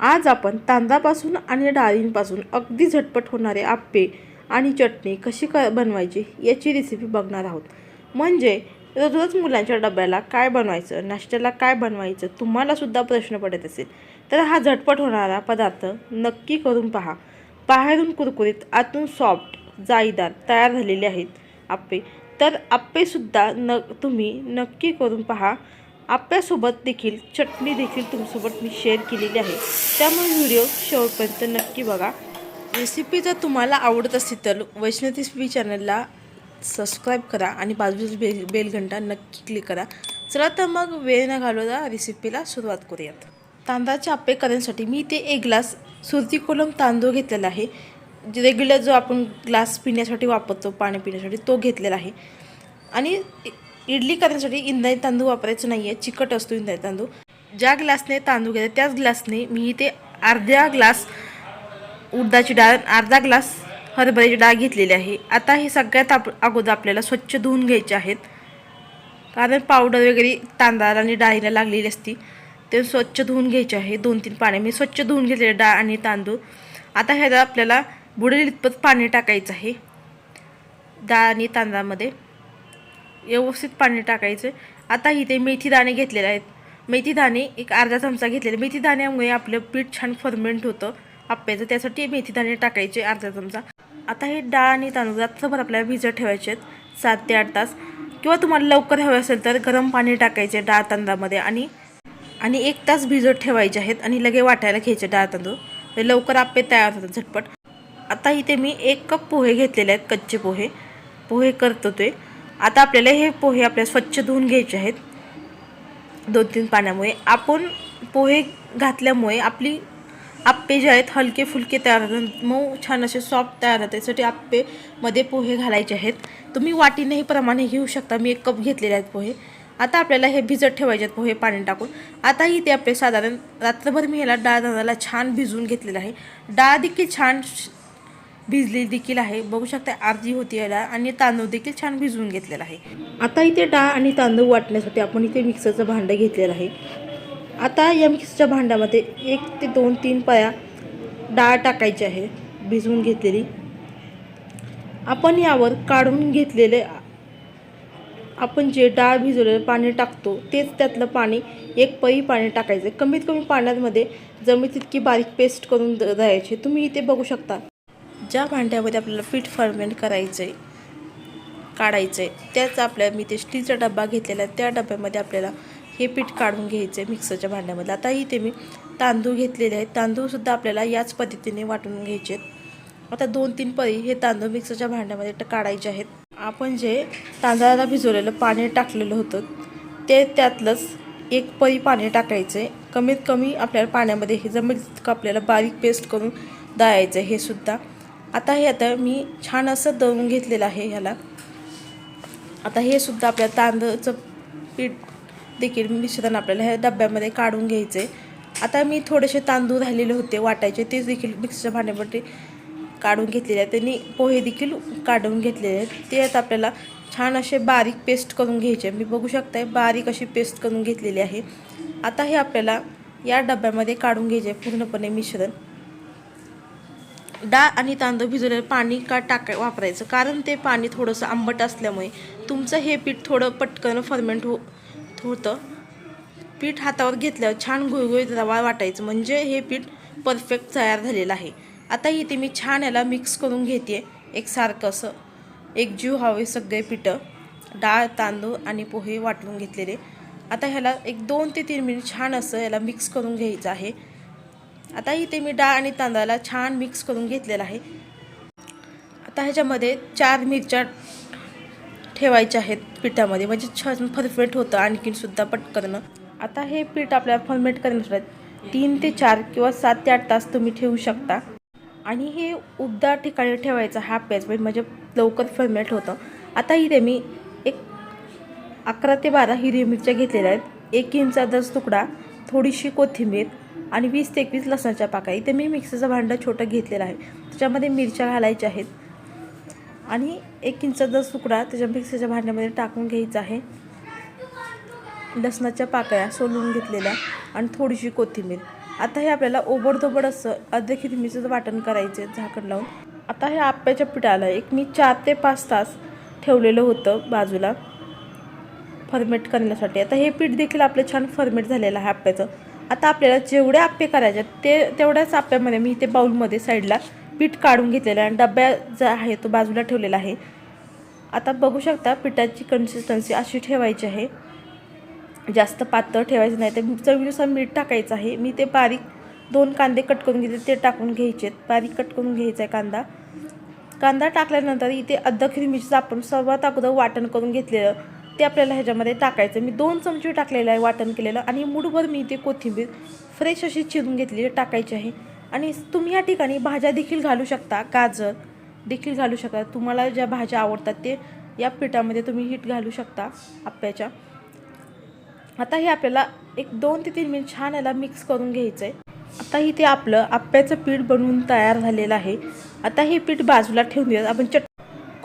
आज आपण तांदळापासून आणि डाळींपासून अगदी झटपट होणारे आप्पे आणि चटणी कशी क बनवायची याची रेसिपी बघणार आहोत. म्हणजे रोज मुलांच्या डब्याला काय बनवायचं नाश्त्याला काय बनवायचं तुम्हालासुद्धा प्रश्न पडत असेल. तर हा झटपट होणारा पदार्थ नक्की करून पहा. बाहेरून कुरकुरीत आतून सॉफ्ट जाळीदार तयार झालेले आहेत आप्पे. तर आप्पेसुद्धा न तुम्ही नक्की करून पहा. आप्यासोबत देखील चटणी देखील तुमच्यासोबत मी शेअर केलेली आहे. त्यामुळे व्हिडिओ शेवटपर्यंत नक्की बघा. रेसिपी जर तुम्हाला आवडत असेल तर वैष्णवी चॅनलला सबस्क्राईब करा आणि बाजूला बेल बेलघंटा नक्की क्लिक करा. चला तर मग वेळ न घालवता रेसिपीला सुरुवात करूयात. तांदळाचे आप्पे करण्यासाठी मी ते एक ग्लास सुरती कोलम तांदूळ घेतलेला आहे. रेग्युलर जो आपण ग्लास पिण्यासाठी वापरतो पाणी पिण्यासाठी तो घेतलेला आहे. आणि इडली करण्यासाठी इंदाई तांदूळ वापरायचं नाही आहे चिकट असतो इंदाई तांदूळ. ज्या ग्लासने तांदूळ घेतले त्याच ग्लासने मी इथे अर्ध्या ग्लास उडदाची डाळ अर्धा ग्लास हरभऱ्याची डाळ घेतलेली आहे. आता हे सगळ्यात आप अगोदर आपल्याला स्वच्छ धुवून घ्यायचे आहेत. कारण पावडर वगैरे तांदळाला आणि डाळीला लागलेली असती ते स्वच्छ धुवून घ्यायचे आहे. दोन तीन पाणी मी स्वच्छ धुवून घेतलेले डाळ आणि तांदूळ. आता ह्याला आपल्याला बुडेल इतपत पाणी टाकायचं आहे. डाळ आणि तांदळामध्ये. व्यवस्थित पाणी टाकायचं. आता इथे मेथी दाणे घेतलेले आहेत. मेथी दाणे एक अर्धा चमचा घेतलेले. मेथी दाण्यामुळे आपलं पीठ छान फर्मेंट होतं आप्याचं. त्यासाठी मेथी दाणे टाकायचे अर्धा चमचा. आता हे डाळ आणि तांदूळ रात्रभर आपल्याला भिजत ठेवायचे आहेत सात ते आठ तास. किंवा तुम्हाला लवकर हवे असेल तर गरम पाणी टाकायचे डाळ तांदळामध्ये आणि आणि एक तास भिजत ठेवायचे आहेत आणि लगे वाटायला घ्यायचे डाळ तांदूळ. ते लवकर आप्पे तयार होतात झटपट. आता इथे मी एक कप पोहे घेतलेले आहेत कच्चे पोहे. पोहे करतो ते आता आपल्याला हे पोहे आपल्या स्वच्छ धुवून घ्यायचे आहेत. दोन तीन पाण्यामुळे. आपण पोहे घातल्यामुळे आपली आप्पे जे आहेत हलके फुलके तयार होतात. मऊ छान असे सॉफ्ट तयार होतात. त्यासाठी आप्पेमध्ये पोहे घालायचे आहेत. तुम्ही वाटीनेही प्रमाणे घेऊ शकता. मी एक कप घेतलेले आहेत पोहे. आता आपल्याला हे भिजत ठेवायचे आहेत पोहे पाणी टाकून. आता ते आपले साधारण रात्रभर मी ह्याला डाळ तांदळाला छान भिजवून घेतलेलं आहे. डाळ देखील छान भिजलेली भिजली देखील आहे. बघू शकता अर्धी होती याला आणि तांदूळ देखील छान भिजवून घेतलेला आहे. आता इथे डाळ आणि तांदूळ वाटण्यासाठी आपण इथे मिक्सरचं भांडं घेतलेलं आहे. आता या मिक्सरच्या भांड्यामध्ये एक ते दोन तीन पाया डाळ टाकायची आहे भिजवून घेतलेली. आपण यावर काढून घेतलेले आपण जे डाळ भिजवलेलं पाणी टाकतो तेच त्यातलं पाणी एक पई पाणी टाकायचं. कमीत कमी पाण्यामध्ये जमी तितकी बारीक पेस्ट करून द- द्यायची. तुम्ही इथे बघू शकता ज्या भांड्यामध्ये आपल्याला पीठ फर्मेंट करायचं आहे काढायचं आहे त्याच आपल्या मी ते स्टीलचा डबा घेतलेला आहे त्या डब्यामध्ये आपल्याला हे पीठ काढून घ्यायचं आहे मिक्सरच्या भांड्यामध्ये आता इथे मी तांदूळ घेतलेले आहेत. तांदूळसुद्धा आपल्याला याच पद्धतीने वाटून घ्यायचे आहेत. आता दोन तीन पळी हे तांदूळ मिक्सरच्या भांड्यामध्ये काढायचे आहेत. आपण जे तांदळाला भिजवलेलं पाणी टाकलेलं होतं ते त्यातलंच एक पळी पाणी टाकायचं आहे कमीत कमी आपल्याला पाण्यामध्ये हे जमेल तितकं आपल्याला बारीक पेस्ट करून दळायचं आहे हे सुद्धा. आता हे आता मी छान असं दळून घेतलेलं आहे ह्याला. आता हे सुद्धा आपल्या तांदळाचं पीठ देखील मिश्रण आपल्याला ह्या डब्यामध्ये काढून घ्यायचं आहे आता मी थोडेसे तांदूळ राहिलेले होते वाटायचे ते देखील मिक्सरच्या भांड्यामध्ये काढून घेतलेले आहेत. त्यांनी पोहे देखील काढून घेतलेले आहेत. ते आता आपल्याला छान असे बारीक पेस्ट करून घ्यायचे आहे. मी बघू शकताय बारीक अशी पेस्ट करून घेतलेली आहे. आता हे आपल्याला या डब्यामध्ये काढून घ्यायचे आहे. पूर्णपणे मिश्रण डाळ आणि तांदूळ भिजवलेलं पाणी का टाका वापरायचं? कारण ते पाणी थोडंसं आंबट असल्यामुळे. तुमचं हे पीठ थोडं पटकन फर्मेंट हो होतं. पीठ हातावर घेतल्यावर छान गुळगुळीत रवा वाटायचं. म्हणजे हे पीठ परफेक्ट तयार झालेलं आहे. आता इथे मी छान याला मिक्स करून घेते. एकसारखं असं. एक जीव हवे सगळे पिठं. डाळ तांदूळ आणि पोहे वाटून घेतलेले. आता ह्याला एक दोन ते तीन मिनिट छान असं याला मिक्स करून घ्यायचं आहे. आता इथे मी डाळ आणि तांदळाला छान मिक्स करून घेतलेला आहे. आता ह्याच्यामध्ये चार मिरच्या ठेवायच्या आहेत पिठामध्ये. म्हणजे छान फरफेट होतं आणखीन सुद्धा पटकन. आता हे पीठ आपल्याला फर्मेट करण्यासाठी तीन ते चार किंवा सात ते आठ तास तुम्ही ठेवू शकता. आणि हे उबदार ठिकाणी ठेवायचं हा पेज म्हणजे लवकर फर्मेट होतं. आता इथे मी एक अकरा ते बारा हिरवी मिरच्या घेतलेल्या आहेत. एक इंचा दस तुकडा थोडीशी कोथिंबीर आणि वीस ते एकवीस लसणाच्या पाका इथे मी मिक्सरचं भांडं छोटं घेतलेलं आहे. त्याच्यामध्ये मिरच्या घालायच्या आहेत. आणि एक इंचाचा तुकडा त्याच्या मिक्सरच्या भांड्यामध्ये टाकून घ्यायचा आहे. लसणाच्या पाकळ्या सोलून घेतलेल्या आणि थोडीशी कोथिंबीर. आता हे आपल्याला ओबडधोबड असं अर्ध्या खिरमीचं वाटण करायचं आहे झाकण लावून. आता हे आप्याच्या पिठाला एक मी चार ते पाच तास ठेवलेलं होतं बाजूला. फर्मेट करण्यासाठी. आता हे पीठ देखील आपलं छान फर्मेट झालेलं आहे आप्याचं. आता आपल्याला जेवढे आप्पे करायचे आहेत, ते तेवढ्याच आप्यामध्ये मी इथे बाऊलमध्ये साईडला पीठ काढून घेतलेलं आहे आणि डब्या जो आहे तो बाजूला ठेवलेला आहे. आता बघू शकता पिठाची कन्सिस्टन्सी अशी ठेवायची आहे. जास्त पातळ ठेवायचं नाही तर चवीनुसार मीठ टाकायचं आहे. मी ते बारीक दोन कांदे कट करून घेतले ते टाकून घ्यायचे आहेत. बारीक कट करून घ्यायचा आहे कांदा. कांदा टाकल्यानंतर इथे अर्धा मिरचीचं आपण सर्वात अगोदर वाटण करून घेतलेलं ते आपल्याला ह्याच्यामध्ये टाकायचं. मी दोन चमचे टाकलेलं आहे वाटण केलेलं आणि मुठभर मी इथे कोथिंबीर फ्रेश अशी चिरून घेतलेली टाकायची आहे. आणि तुम्ही या ठिकाणी भाज्या देखील घालू शकता गाजर देखील घालू शकता. तुम्हाला ज्या भाज्या आवडतात ते या पिठामध्ये तुम्ही हिट घालू शकता आप्याच्या. आता हे आपल्याला एक दोन ते तीन मिनिट छान याला मिक्स करून घ्यायचं आहे. आता इथे आपलं आप्याचं पीठ बनवून तयार झालेलं आहे. आता हे पीठ बाजूला ठेवून देऊयात. आपण चट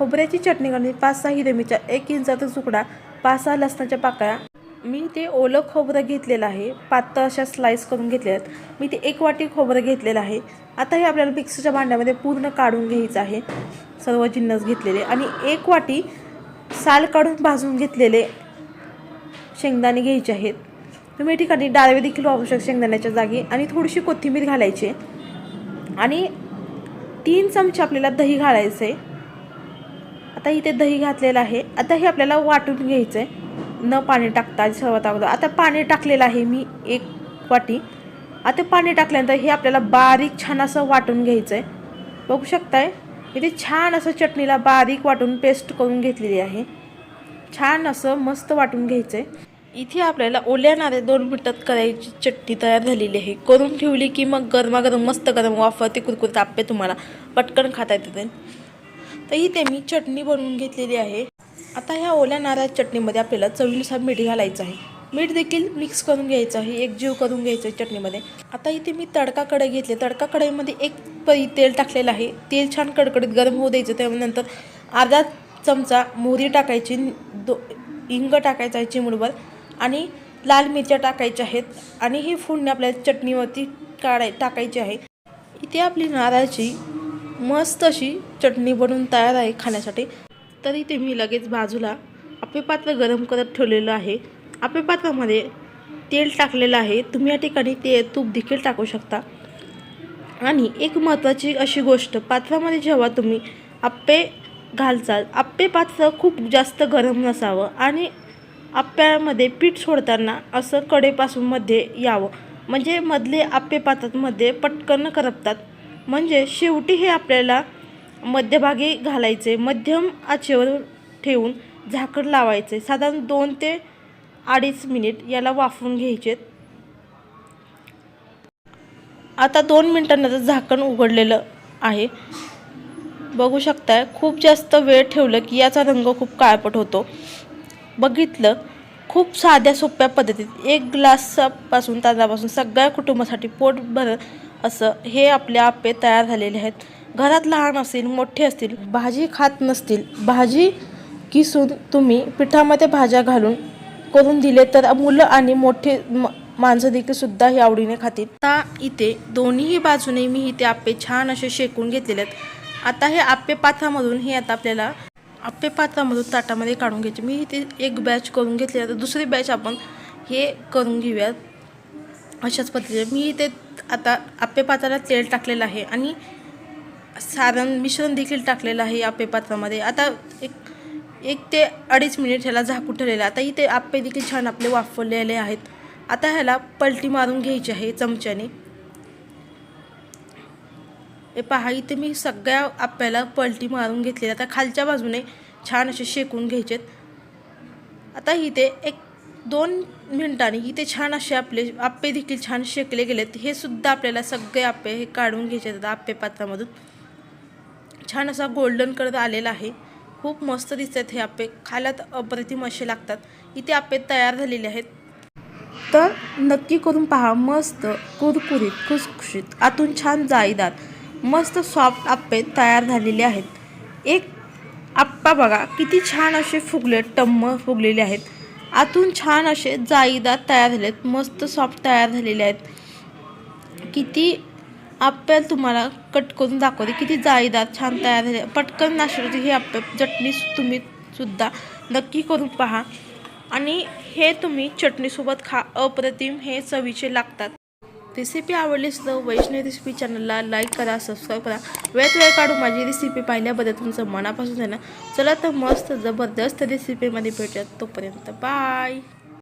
खोबऱ्याची चटणी करणे पाच सहा हिरवीच्या एक इंचाचा तुकडा पाच सहा लसणाच्या पाकळ्या. मी ते ओलं खोबरं घेतलेलं आहे पातळ अशा स्लाईस करून घेतलेल्या आहेत. मी ते एक वाटी खोबरं घेतलेलं आहे. आता हे आपल्याला मिक्सरच्या भांड्यामध्ये पूर्ण काढून घ्यायचं आहे. सर्व जिन्नस घेतलेले आणि एक वाटी साल काढून भाजून घेतलेले शेंगदाणे घ्यायचे आहेत. तुम्ही ठिकाणी डाळवे देखील वापरू शकता शेंगदाण्याच्या जागी आणि थोडीशी कोथिंबीर घालायची. आणि तीन चमचे आपल्याला दही घालायचं आहे आता इथे दही घातलेलं आहे. आता हे आपल्याला वाटून घ्यायचं आहे न पाणी टाकता सर्वात अगोदर. आता पाणी टाकलेलं आहे मी एक वाटी. आता पाणी टाकल्यानंतर हे आपल्याला बारीक छान असं वाटून घ्यायचं आहे बघू शकताय? इथे छान असं चटणीला बारीक वाटून पेस्ट करून घेतलेली आहे. छान असं मस्त वाटून घ्यायचं आहे इथे आपल्याला ओल्या नारे दोन मिनिटात करायची चटणी तयार झालेली आहे. करून ठेवली की मग गरमागरम मस्त गरम वाफरते कुरकुरत आप्पे तुम्हाला. पटकन खाता येते तर इथे मी चटणी बनवून घेतलेली आहे. आता ह्या ओल्या नारळ चटणीमध्ये आपल्याला चवीनुसार मीठ घालायचं आहे. मीठ देखील मिक्स करून घ्यायचं आहे. एक जीव करून घ्यायचं आहे चटणीमध्ये. आता इथे मी तडका कढई घेतले. तडका कढईमध्ये एक पई तेल टाकलेलं आहे. तेल छान कडकडीत गरम होऊ द्यायचं. त्यानंतर अर्धा चमचा मोहरी टाकायची दो हिंग टाकायचं आहे चिमूडभर आणि लाल मिरच्या टाकायच्या आहेत. आणि ही फोडणी आपल्या चटणीवरती काढाय टाकायची आहे. इथे आपली नारळाची मस्त अशी चटणी बनवून तयार आहे खाण्यासाठी. तर इथे मी लगेच बाजूला आपे पात्र गरम करत ठेवलेलं आहे. आपे पात्रामध्ये तेल टाकलेलं आहे. तुम्ही या ठिकाणी ते तूप देखील टाकू शकता. आणि एक महत्त्वाची अशी गोष्ट पात्रामध्ये जेव्हा तुम्ही आप्पे घालचाल आप्पे पात्र खूप जास्त गरम नसावं आणि आप्प्यामध्ये पीठ सोडताना असं कडेपासून मध्ये यावं. म्हणजे मधले आप्पे पात्रामध्ये पटकन करपतात. म्हणजे शेवटी हे आपल्याला मध्यभागी घालायचे मध्यम आचेवर ठेवून झाकण लावायचे. साधारण दोन ते अडीच मिनिट याला वाफवून घ्यायचे. आता दोन मिनटानंतर झाकण उघडलेलं आहे. बघू शकताय खूप जास्त वेळ ठेवलं की याचा रंग खूप काळपट होतो. बघितलं खूप साध्या सोप्या पद्धतीत एक ग्लासापासून तांदळापासून सगळ्या कुटुंबासाठी पोट भरत असं हे आपले आप्पे तयार झालेले आहेत. घरात लहान असतील मोठे असतील भाजी खात नसतील भाजी किसून तुम्ही पिठामध्ये भाज्या घालून करून दिले तर मुलं आणि मोठे माणसं देखील सुद्धा हे आवडीने खातील. आता इथे दोन्हीही बाजूने मी इथे आप्पे छान असे शेकून घेतलेले आहेत. आता हे आप्पे पात्रामधून हे आता आपल्याला आप्पे पात्रामधून ताटामध्ये काढून घ्यायचे. मी इथे एक बॅच करून घेतली आता दुसरी बॅच आपण हे करून घेऊयात. अशाच पद्धतीने मी इथे आता आप्पे पात्राला तेल टाकलेलं आहे आणि सारण मिश्रण देखील टाकलेलं आहे आप्पे पात्रामध्ये. आता एक एक ते अडीच मिनिट ह्याला झाकून ठेवलेलं आता इथे आप्पे देखील छान आपले वाफवलेले आहेत. आता ह्याला पलटी मारून घ्यायची आहे चमच्याने. हे पहा इथे मी सगळ्या आप्याला पलटी मारून घेतलेली आता खालच्या बाजूने छान असे शेकून घ्यायचेत. आता इथे एक दोन मिनटांनी इथे छान असे आपले आप्पे देखील छान शेकले गेलेत. हे सुद्धा आपल्याला सगळे आप्पे हे काढून घ्यायचे आहेत आप्पे पात्रामधून. छान असा गोल्डन कलर आलेला आहे. खूप मस्त दिसतात हे आप्पे खायला अप्रतिम असे लागतात. इथे आप्पे तयार झालेले आहेत. तर नक्की करून पहा मस्त कुरकुरीत खुसखुशीत आतून छान जाळीदार मस्त सॉफ्ट आप्पे तयार झालेले आहेत. एक आप्पा बघा किती छान असे फुगले टम्म फुगलेले आहेत. आतून छान असे जाईदार तयार झाले आहेत मस्त सॉफ्ट तयार झालेले आहेत. किती आप्पे तुम्हाला कट करून दाखवते किती जाळीदार छान तयार झाले. पटकन नाश्त्याची ही आप्पे चटणी तुम्ही सुद्धा नक्की करून पहा. आणि हे तुम्ही चटणीसोबत खा अप्रतिम हे चवीचे लागतात. रेसिपी आवडलीच तर वैष्णवी रेसिपी चॅनलला लाईक करा सबस्क्राईब करा. वेळेत वेळ काढून माझी रेसिपी पाहिल्याबद्दल तुमचं मनापासून आहे ना चला तर मस्त जबरदस्त रेसिपीमध्ये भेटूयात तोपर्यंत. बाय